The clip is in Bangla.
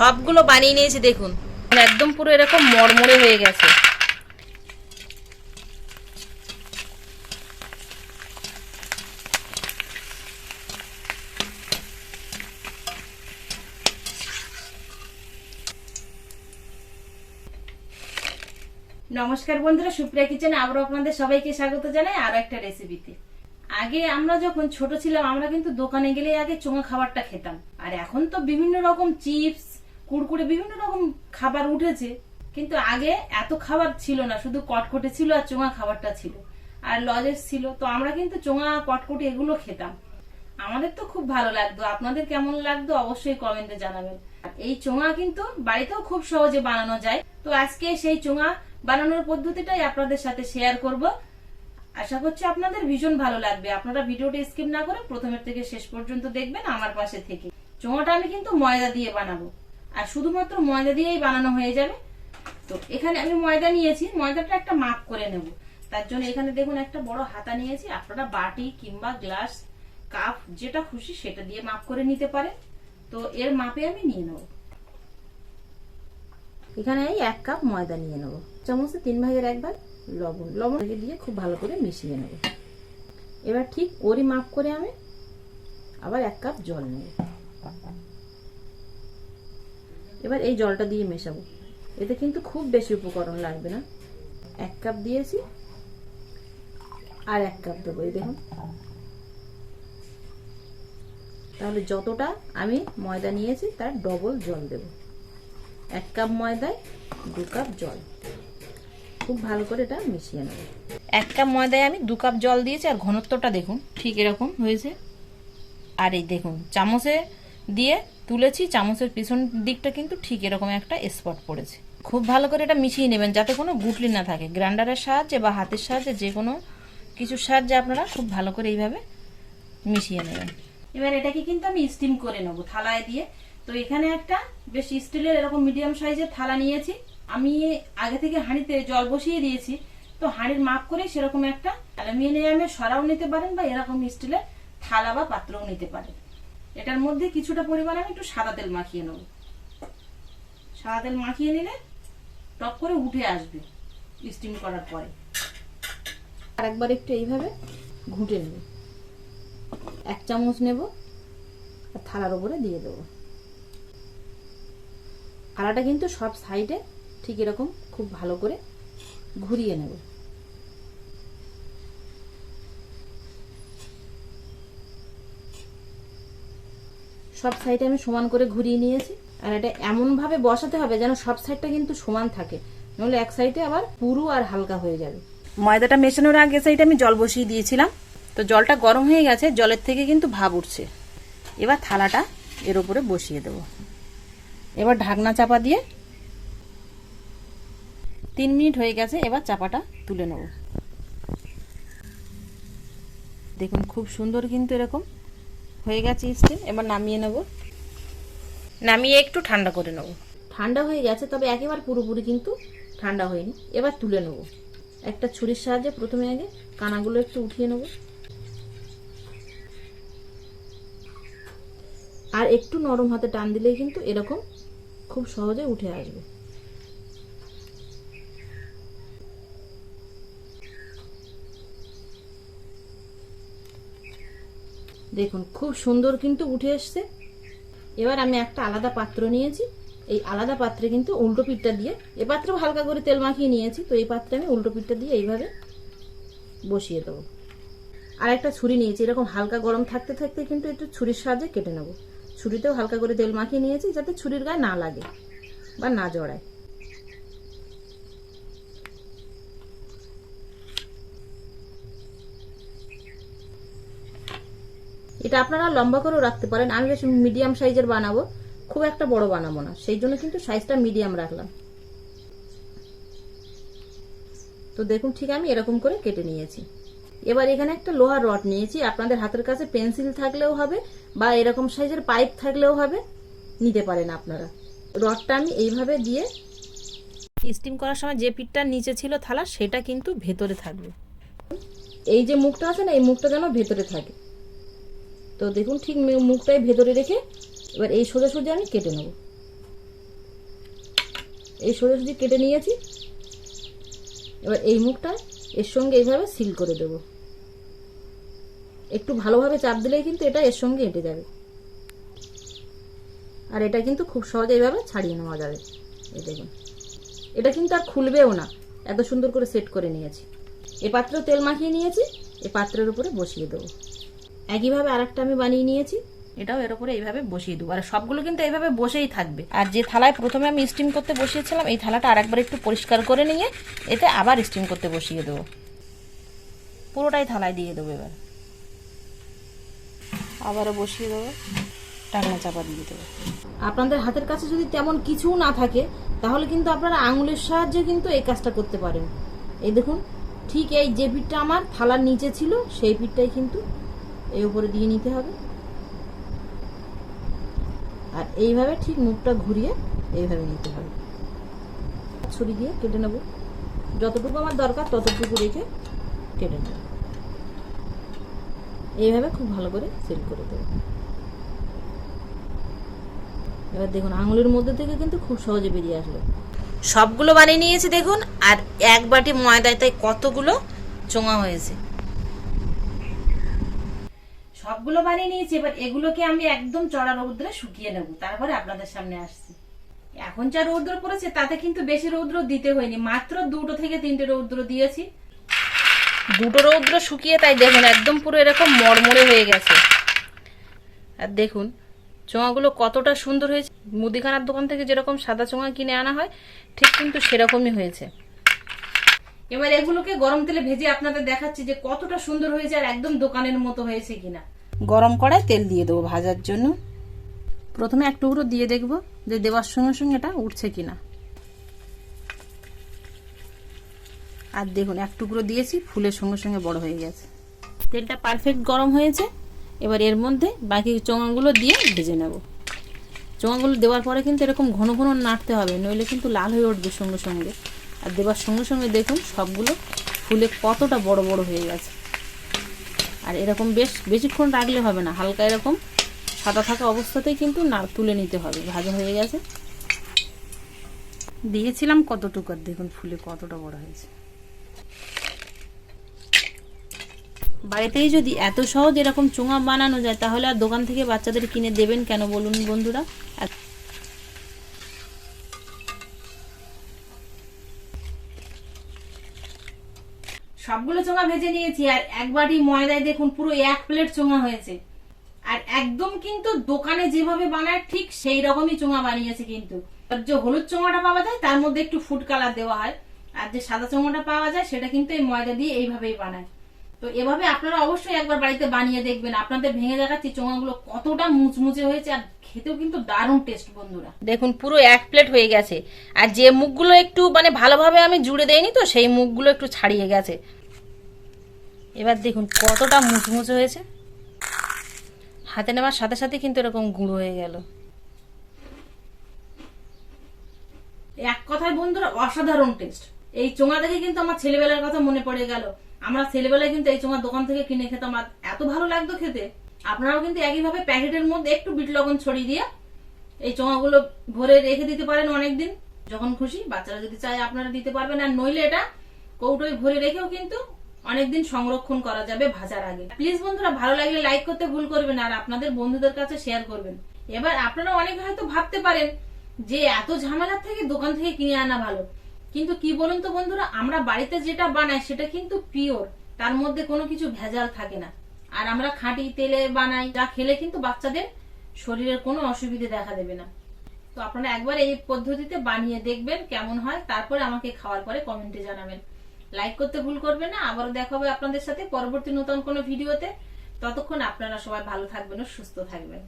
সবগুলো বানিয়ে নিয়েছি, দেখুন। একদম পুরো এরকম মরমরে হয়ে গেছে। নমস্কার বন্ধুরা, সুপ্রিয়া কিচেনে আবারও আপনাদের সবাইকে স্বাগত জানাই আরও একটা রেসিপিতে আগে আমরা যখন ছোট ছিলাম, আমরা কিন্তু দোকানে গেলে আগে চোঙা খাবারটা খেতাম। আর এখন তো বিভিন্ন রকম চিপস কুড়কুড়ে বিভিন্ন রকম খাবার উঠেছে, কিন্তু আগে এত খাবার ছিল না, শুধু কটকটে ছিল আর চোঙা খাবারটা ছিল। আর লজেস ছিল, তো আমরা কিন্তু চোঙা, কটকটে এগুলো খেতাম। আমাদের তো খুব ভালো লাগতো। আপনাদের কেমন লাগতো অবশ্যই কমেন্টে জানাবেন। এই চোঙা কিন্তু বাড়িতেও খুব সহজে বানানো যায়। তো আজকে সেই চোঙা বানানোর পদ্ধতিটাই আপনাদের সাথে শেয়ার করব। আশা করছি আপনাদের ভীষণ ভালো লাগবে। আপনারা ভিডিওটা স্কিপ না করে প্রথমের থেকে শেষ পর্যন্ত দেখবেন আমার পাশে থেকে। চোঙাটা আমি কিন্তু ময়দা দিয়ে বানাবো। আর শুধুমাত্র ময়দা দিয়েই বানানো হয়ে যাবে। তো এখানে আমি ময়দা নিয়েছি, ময়দাটা একটা মাপ করে নেব। তার জন্য এখানে দেখুন একটা বড় হাতা নিয়েছি, আপনারা বাটি কিংবা গ্লাস, কাপ, যেটা খুশি সেটা দিয়ে মাপ করে নিতে পারে তো এর মাপে আমি নিয়ে নেব। এখানে এই এক কাপ ময়দা নিয়ে নেব। চামচে তিন ভাগের একবার লবণ। লবণ দিয়ে খুব ভালো করে মিশিয়ে নেব। এবার ঠিক ওরই মাপ করে আমি, আবার এক কাপ জল নেব। এবার এই জলটা দিয়ে মেশাবো। এতে কিন্তু খুব বেশি উপকরণ লাগবে না। এক কাপ দিয়েছি। আর এক কাপ দেবো, এই দেখুন। তাহলে যতটা আমি ময়দা নিয়েছি, তার ডবল জল দেব। এক কাপ ময়দায় দু কাপ জল। খুব ভালো করে এটা মিশিয়ে নেব। এক কাপ ময়দায় আমি দু কাপ জল দিয়েছি, আর ঘনত্বটা দেখুন, ঠিক এরকম হয়েছে। আর এই দেখুন, চামচে দিয়ে তুলেছি, চামচের পিছন দিকটা কিন্তু ঠিক এরকম একটা স্পট পড়েছে। খুব ভালো করে এটা মিশিয়ে নেবেন যাতে কোনো গুটলি না থাকে। গ্রাইন্ডারের সাহায্যে বা হাতের সাহায্যে যে কোনো কিছুর সাহায্যে আপনারা খুব ভালো করে এইভাবে মিশিয়ে নেবেন। এবার এটাকে কিন্তু আমি স্টিম করে নেব থালায় দিয়ে। তো এখানে একটা বেশ স্টিলের এরকম মিডিয়াম সাইজের থালা নিয়েছি। আমি আগে থেকে হাঁড়িতে জল বসিয়ে দিয়েছি। তো হাঁড়ির মাপ করে সেরকম একটা অ্যালুমিনিয়ামের সরাও নিতে পারেন বা এরকম স্টিলের থালা বা পাত্রও নিতে পারেন। এটার মধ্যে কিছুটা পরিমাণে আমি একটু সাদা তেল মাখিয়ে নেব। সাদা তেল মাখিয়ে নিলে টপ করে উঠে আসবে স্টিম করার পরে। আর একবার একটু এইভাবে ঘুঁটে নেব। এক চামচ নেব আর থালার উপরে দিয়ে দেবো। থালাটা কিন্তু সব সাইডে ঠিক এরকম খুব ভালো করে ঘুরিয়ে নেব। সব সাইডে আমি সমান করে ঘুরিয়ে নিয়েছি। আর এটা এমনভাবে বসাতে হবে যেন সব সাইডটা কিন্তু সমান থাকে। নইলে এক সাইডে আবার পুরু আর হালকা হয়ে যাবে। ময়দাটা মেশানোর আগে সাইডে আমি জল বসিয়ে দিয়েছিলাম। তো জলটা গরম হয়ে গেছে, জলের থেকে কিন্তু ভাব উঠছে। এবার থালাটা এর উপরে বসিয়ে দেব। এবার ঢাকনা চাপা দিয়ে তিন মিনিট হয়ে গেছে, এবার চাপাটা তুলে নেব। দেখুন, খুব সুন্দর কিন্তু এরকম। হয়ে গেছে স্টিম এবার নামিয়ে নেব। নামিয়ে একটু ঠান্ডা করে নেব। ঠান্ডা হয়ে গেছে তবে একেবারে পুরোপুরি কিন্তু ঠান্ডা হয়নি। এবার তুলে নেব। একটা ছুরির সাহায্যে প্রথমে আগে কানাগুলো একটু উঠিয়ে নেব। আর একটু নরম হাতে টান দিলেই কিন্তু এরকম খুব সহজে উঠে আসবে। দেখুন, খুব সুন্দর কিন্তু উঠে এসছে। এবার আমি একটা আলাদা পাত্র নিয়েছি। এই আলাদা পাত্রে কিন্তু উল্টো পিঠটা দিয়ে, এ পাত্রেও হালকা করে তেল মাখিয়ে নিয়েছি, তো এই পাত্রে আমি উল্টো পিঠটা দিয়ে এইভাবে বসিয়ে দেবো। আর একটা ছুরি নিয়েছি, এরকম হালকা গরম থাকতে থাকতে কিন্তু একটু ছুরির সাহায্যে কেটে নেব। ছুরিতেও হালকা করে তেল মাখিয়ে নিয়েছি, যাতে ছুরির গায়ে না লাগে বা না জড়ায়। এটা আপনারা লম্বা করেও রাখতে পারেন। আমি বেশ মিডিয়াম সাইজের বানাবো। খুব একটা বড় বানাবো না। সেই জন্য কিন্তু সাইজটা মিডিয়াম রাখলাম। তো দেখুন, ঠিক আমি এরকম করে কেটে নিয়েছি। এবার এখানে একটা লোহার রড নিয়েছি। আপনাদের হাতের কাছে পেন্সিল থাকলেও হবে বা এরকম সাইজের পাইপ থাকলেও হবে। নিতে পারেন আপনারা। রডটা আমি এইভাবে দিয়ে স্টিম করার সময় যে পিঠটার নিচে ছিল থালা, সেটা কিন্তু ভেতরে থাকবে। এই যে মুখটা আছে না, এই মুখটা যেন ভেতরে থাকে। তো দেখুন ঠিক মুখটাই ভেতরে রেখে এবার এই সোজা সোজা আমি কেটে নেব। এই সোজাসুজি কেটে নিয়েছি। এবার এই মুখটা এর সঙ্গে এইভাবে সিল করে দেব। একটু ভালোভাবে চাপ দিলেই কিন্তু এটা এর সঙ্গে এঁটে যাবে। আর এটা কিন্তু খুব সহজে এইভাবে ছাড়িয়ে নেওয়া যাবে। এই দেখুন। এটা কিন্তু আর খুলবেও না। এত সুন্দর করে সেট করে নিয়েছি। এ পাত্রে তেল মাখিয়ে নিয়েছি। এ পাত্রের উপরে বসিয়ে দেবো। একইভাবে আরেকটা আমি বানিয়ে নিয়েছি। এটাও এর উপরে এইভাবে বসিয়ে দেবো। আর সবগুলো কিন্তু এইভাবে বসেই থাকবে। আর যে থালায় প্রথমে আমি স্টিম করতে বসিয়েছিলাম, এই থালাটা আরেকবার একটু পরিষ্কার করে নিয়ে এতে আবার স্টিম করতে বসিয়ে দেবো। পুরোটাই থালায় দিয়ে দেবো এবার। আবারও বসিয়ে দেবো। টাকনা চাপা দিয়ে দেবো। আপনাদের হাতের কাছে যদি তেমন কিছু না থাকে, তাহলে কিন্তু আপনারা আঙুলের সাহায্যে কিন্তু এই কাজটা করতে পারেন। এই দেখুন, ঠিক এই যে পিঠটা আমার থালার নিচে ছিল, সেই পিঠটাই কিন্তু এই উপরে দিয়ে নিতে হবে। আর এইভাবে ঠিক মুখটা ঘুরিয়ে এইভাবে নিতে হবে। ছুরি দিয়ে কেটে নেব। যতটুকু আমার দরকার ততটুকু রেখে কেটে নেব। এইভাবে খুব ভালো করে সিল করে দেবো। এবার দেখুন, আঙুলের মধ্যে থেকে কিন্তু খুব সহজে বেরিয়ে আসলো। সবগুলো বানিয়ে নিয়েছি দেখুন, আর এক বাটি ময়দায় তাই কতগুলো চোঙা হয়েছে। সবগুলো বানিয়ে নিয়েছি এবার এগুলোকে আমি একদম চড়া রৌদ্রে শুকিয়ে নেব। তারপরে আপনাদের সামনে আসছি। এখন যা রৌদ্র পড়েছে তাতে কিন্তু বেশি রৌদ্র দিতে হয়নি। মাত্র দুটো থেকে তিনটে রৌদ্র দিয়েছি। দুটো রৌদ্র শুকিয়ে তাই দেখুন একদম পুরো এরকম মরমরে হয়ে গেছে। আর দেখুন চোঙাগুলো কতটা সুন্দর হয়েছে। মুদিখানার দোকান থেকে যেরকম সাদা চোঙা কিনে আনা হয় ঠিক কিন্তু সেরকমই হয়েছে। এবার এগুলোকে গরম তেলে ভেজে আপনাদের দেখাচ্ছি যে কতটা সুন্দর হয়েছে আর একদম দোকানের মতো হয়েছে কিনা। গরম কড়াই তেল দিয়ে দেবো ভাজার জন্য। প্রথমে এক টুকরো দিয়ে দেখব যে দেওয়ার সঙ্গে সঙ্গে এটা উঠছে কিনা। আর দেখুন, এক টুকরো দিয়েছি, ফুলের সঙ্গে সঙ্গে বড় হয়ে গেছে। তেলটা পারফেক্ট গরম হয়েছে। এবার এর মধ্যে বাকি চোঙাগুলো দিয়ে ভেজে নেব। চোঙাগুলো দেওয়ার পরে কিন্তু এরকম ঘন ঘন নাড়তে হবে, নইলে কিন্তু লাল হয়ে উঠবে সঙ্গে সঙ্গে। আর দেওয়ার সঙ্গে সঙ্গে দেখুন, সবগুলো ফুলে কতটা বড় বড় হয়ে গেছে। আর এরকম বেশ বেশিক্ষণ রাখলে হবে না হালকা এরকম সাদা থাকা অবস্থাতেই কিন্তু না তুলে নিতে হবে ভাজা হয়ে গেছে। দিয়েছিলাম কতটুকু আর দেখুন ফুলে কতটা বড় হয়েছে। বাড়িতেই যদি এত সহজ এরকম চোঙা বানানো যায় তাহলে আর দোকান থেকে বাচ্চাদের কিনে দেবেন কেন বলুন বন্ধুরা? সবগুলো চোঙা ভেজে নিয়েছি আর এক বাটি ময়দায় দেখুন পুরো এক প্লেট চোঙা হয়েছে। আর একদম কিন্তু দোকানে যেভাবে বানায় ঠিক সেই রকমই চোঙা বানিয়েছে কিন্তু। যে হলুদ চোঙাটা পাওয়া যায়, তার মধ্যে একটু ফুড কালার দেওয়া হয়। আর যে সাদা চোঙাটা পাওয়া যায়, সেটা কিন্তু এই ময়দা দিয়ে এইভাবেই বানায়। তো এভাবে আপনারা অবশ্যই একবার বাড়িতে বানিয়ে দেখবেন। আপনাদের ভেঙে দেখাচ্ছি চোঙাগুলো কতটা মুচমুচে হয়েছে আর খেতেও কিন্তু দারুণ টেস্ট বন্ধুরা। দেখুন, পুরো এক প্লেট হয়ে গেছে। আর যে মুখগুলো একটু মানে ভালোভাবে আমি জুড়ে দেইনি তো, সেই মুখগুলো একটু ছাড়িয়ে গেছে। এবার দেখুন কতটা মুচমুচে হয়েছে। হাতে নেওয়ার সাথে সাথে কিন্তু এরকম গুঁড়ো হয়ে গেল। এক কথায় বন্ধুরা, অসাধারণ টেস্ট এই চোঙা দেখে কিন্তু আমার ছেলেবেলার কথা মনে পড়ে গেল। আমরা ছেলেবেলায় কিন্তু এই চোঙা দোকান থেকে কিনে খেতাম আর এত ভালো লাগতো খেতে। আপনারাও কিন্তু একইভাবে প্যাকেটের মধ্যে একটু বিট লবণ ছড়িয়ে দিয়ে এই চোঙাগুলো ভরে রেখে দিতে পারেন অনেকদিন। যখন খুশি বাচ্চারা যদি চায় আপনারা দিতে পারবেন। আর নইলে এটা কৌটোয় ভরে রেখেও কিন্তু অনেকদিন সংরক্ষণ করা যাবে ভাজার আগে। প্লিজ বন্ধুরা, ভালো লাগলে লাইক করতে ভুল করবেন আর আপনাদের বন্ধুদের কাছে শেয়ার করবেন। এবার আপনারা অনেক হয়তো ভাবতে পারেন যে এত ঝামেলার থেকে দোকান থেকে কিনে আনা ভালো। কিন্তু কি বলুন তো বন্ধুরা, আমরা বাড়িতে যেটা বানাই সেটা কিন্তু পিওর তার মধ্যে কোনো কিছু ভেজাল থাকে না। আর আমরা খাঁটি তেলে বানাই, যা খেলে কিন্তু বাচ্চাদের শরীরের কোনো অসুবিধে দেখা দেবে না। তো আপনারা একবার এই পদ্ধতিতে বানিয়ে দেখবেন কেমন হয়, তারপরে আমাকে খাওয়ার পরে কমেন্টে জানাবেন। লাইক করতে ভুল করবে না, আবারও দেখা হবে আপনাদের সাথে পরবর্তী নতুন কোনো ভিডিওতে। ততক্ষণ আপনারা সবাই ভালো থাকবেন ও সুস্থ থাকবেন।